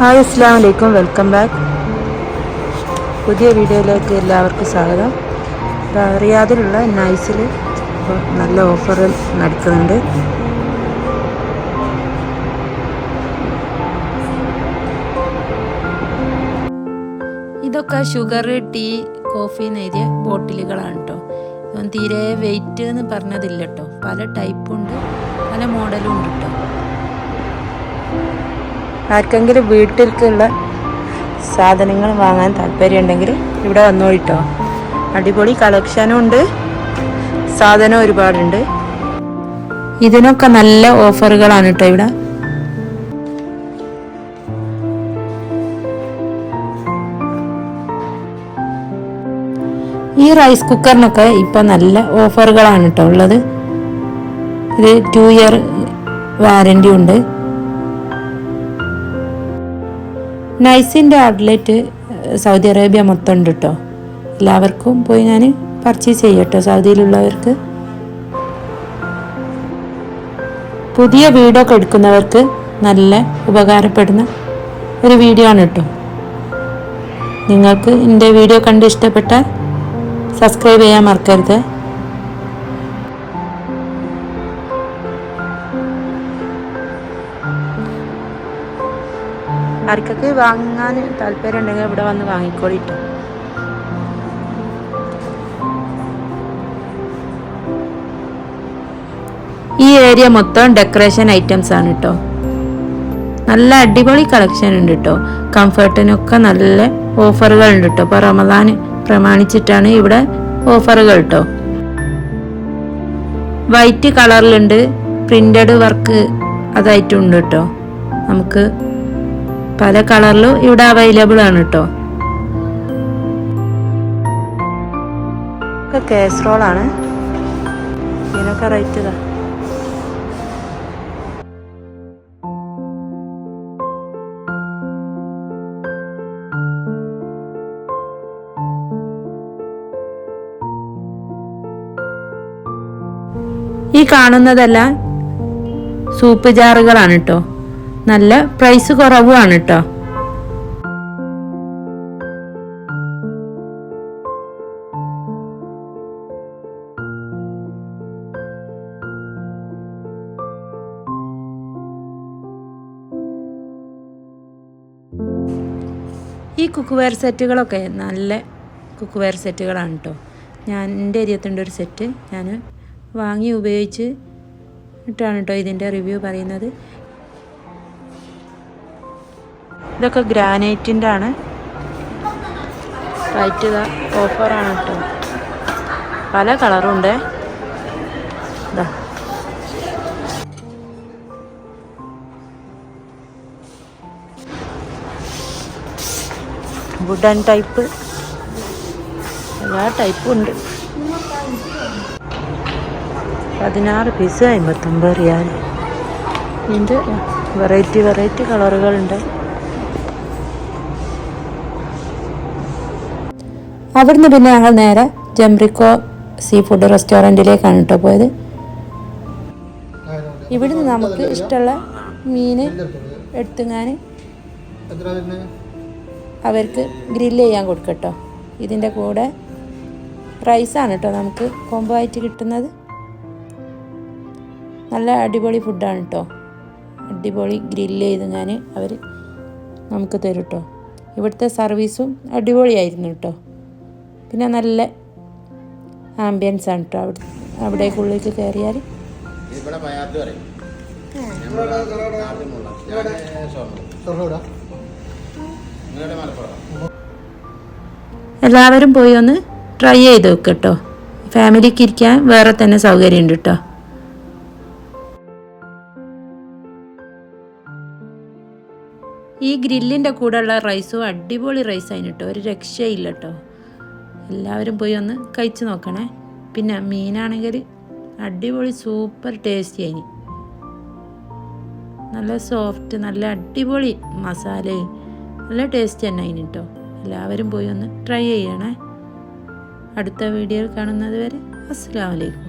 Hi അസ്സാം വലൈക്കും welcome back. പുതിയ വീഡിയോയിലേക്ക് എല്ലാവർക്കും സ്വാഗതം. ദാ റിയാദിലുള്ള നൈസിൽ ഇപ്പോൾ നല്ല ഓഫർ നടക്കുന്നുണ്ട്. ഇതൊക്കെ ഷുഗർ ടീ കോഫി നേരിയ ബോട്ടിലുകളാണ് കേട്ടോ ഇതൊന്നും തീരെ വെയിറ്റ് എന്ന് പറഞ്ഞതില്ല കേട്ടോ പല ടൈപ്പുണ്ട് പല മോഡലും ഉണ്ട് കേട്ടോ ആർക്കെങ്കിലും വീട്ടിലേക്കുള്ള സാധനങ്ങൾ വാങ്ങാൻ താല്പര്യമുണ്ടെങ്കിൽ ഇവിടെ വന്നോളിട്ടോ അടിപൊളി കളക്ഷനും ഉണ്ട്. സാധനം ഒരുപാടുണ്ട്. ഇതിനൊക്കെ നല്ല ഓഫറുകളാണ് കേട്ടോ ഇവിടെ. ഈ റൈസ് കുക്കറിനൊക്കെ ഇപ്പൊ നല്ല ഓഫറുകളാണ് കേട്ടോ ഉള്ളത്. ഇത് ടു ഇയർ വാറന്റി ഉണ്ട്. നൈസിന്റെ ഔട്ട്ലെറ്റ് സൗദി അറേബ്യ മൊത്തം ഉണ്ട് കേട്ടോ എല്ലാവർക്കും പോയി ഞാൻ പർച്ചേസ് ചെയ്യട്ടോ സൗദിയിലുള്ളവർക്ക്. പുതിയ വീടൊക്കെ എടുക്കുന്നവർക്ക് നല്ല ഉപകാരപ്പെടുന്ന ഒരു വീഡിയോ ആണ് കേട്ടോ നിങ്ങൾക്ക് എന്റെ വീഡിയോ കണ്ട് ഇഷ്ടപ്പെട്ടാൽ സബ്സ്ക്രൈബ് ചെയ്യാൻ മറക്കരുത്. ആർക്കൊക്കെ വാങ്ങാൻ താല്പര്യം ഉണ്ടെങ്കിൽ ഇവിടെ വന്ന് വാങ്ങിക്കോളിട്ടോ. ഈ ഏരിയ മൊത്തം ഡെക്കറേഷൻ ഐറ്റംസ് ആണ് കേട്ടോ നല്ല അടിപൊളി കളക്ഷൻ ഉണ്ട് കേട്ടോ കംഫർട്ടിനൊക്കെ നല്ല ഓഫറുകൾ ഉണ്ട് കേട്ടോ ഇപ്പൊ റമദാൻ പ്രമാണിച്ചിട്ടാണ് ഇവിടെ ഓഫറുകൾ കേട്ടോ വൈറ്റ് കളറിലുണ്ട് പ്രിന്റഡ് വർക്ക് അതായിട്ടുണ്ട് കേട്ടോ നമുക്ക് പല കളറിലും ഇവിടെ അവൈലബിൾ ആണ് കേട്ടോ കാസറോൾ ആണ്. ഇതിനൊക്കെ റേറ്റ് ഇതാ. ഈ കാണുന്നതെല്ലാം സൂപ്പ് ജാറുകളാണ് കേട്ടോ നല്ല പ്രൈസ് കുറവുമാണ് കേട്ടോ ഈ കുക്കുവെയർ സെറ്റുകളൊക്കെ നല്ല കുക്കുവെയർ സെറ്റുകളാണ് കേട്ടോ ഞാൻ എന്റെ ഏരിയത്തിന്റെ ഒരു സെറ്റ് ഞാൻ വാങ്ങി ഉപയോഗിച്ച് ഇട്ടാണ് കേട്ടോ ഇതിന്റെ റിവ്യൂ പറയുന്നത്. ഇതൊക്കെ ഗ്രാനൈറ്റിന്റെ ആണ് റൈറ്റ് ഇതാ ഓഫറാണ് കേട്ടോ. പല കളറും ഉണ്ട് ഇതാ. വുഡൻ ടൈപ്പ് എല്ലാ ടൈപ്പും ഉണ്ട്. പതിനാറ് പീസ് അമ്പത്തൊമ്പത് റിയാൽ ഇതിന്റെ വെറൈറ്റി വെറൈറ്റി കളറുകളുണ്ട്. അവിടുന്ന് പിന്നെ ഞങ്ങൾ നേരെ ജംബ്രിക്കോ സീ ഫുഡ് റെസ്റ്റോറന്റിലേക്കാണ് കേട്ടോ പോയത്. ഇവിടുന്ന് നമുക്ക് ഇഷ്ടമുള്ള മീൻ എടുത്തുങ്ങാൻ അവർക്ക് ഗ്രില്ല് ചെയ്യാൻ കൊടുക്കട്ടോ. ഇതിന്റെ കൂടെ റൈസാണ് കേട്ടോ നമുക്ക് കോംബോ ആയിട്ട് കിട്ടുന്നത്. നല്ല അടിപൊളി ഫുഡാണ് കേട്ടോ അടിപൊളി ഗ്രില്ല് ചെയ്ത് ഞാൻ അവർ നമുക്ക് തരും കേട്ടോ ഇവിടുത്തെ സർവീസും അടിപൊളിയായിരുന്നു കേട്ടോ പിന്നെ നല്ല ആംബിയൻസ് ആണ് കേട്ടോ അവിടെ അവിടേക്കുള്ളിലേക്ക് കയറിയാൽ എല്ലാവരും പോയി ഒന്ന് ട്രൈ ചെയ്ത് നോക്കട്ടോ കേട്ടോ ഫാമിലിക്ക് ഇരിക്കാൻ വേറെ തന്നെ സൗകര്യമുണ്ട് കേട്ടോ ഈ ഗ്രില്ലിന്റെ കൂടെയുള്ള റൈസും അടിപൊളി റൈസായിരുന്നു കേട്ടോ ഒരു രക്ഷയില്ല കേട്ടോ എല്ലാവരും പോയി ഒന്ന് കഴിച്ചു നോക്കണേ. പിന്നെ മീനാണെങ്കിൽ അടിപൊളി സൂപ്പർ ടേസ്റ്റി ആയി. നല്ല സോഫ്റ്റ് നല്ല അടിപൊളി മസാലയും നല്ല ടേസ്റ്റ് തന്നെ അതിന് കേട്ടോ. എല്ലാവരും പോയി ഒന്ന് ട്രൈ ചെയ്യണേ. അടുത്ത വീഡിയോയിൽ കാണുന്നത് വരെ അസ്സാം വലൈക്കും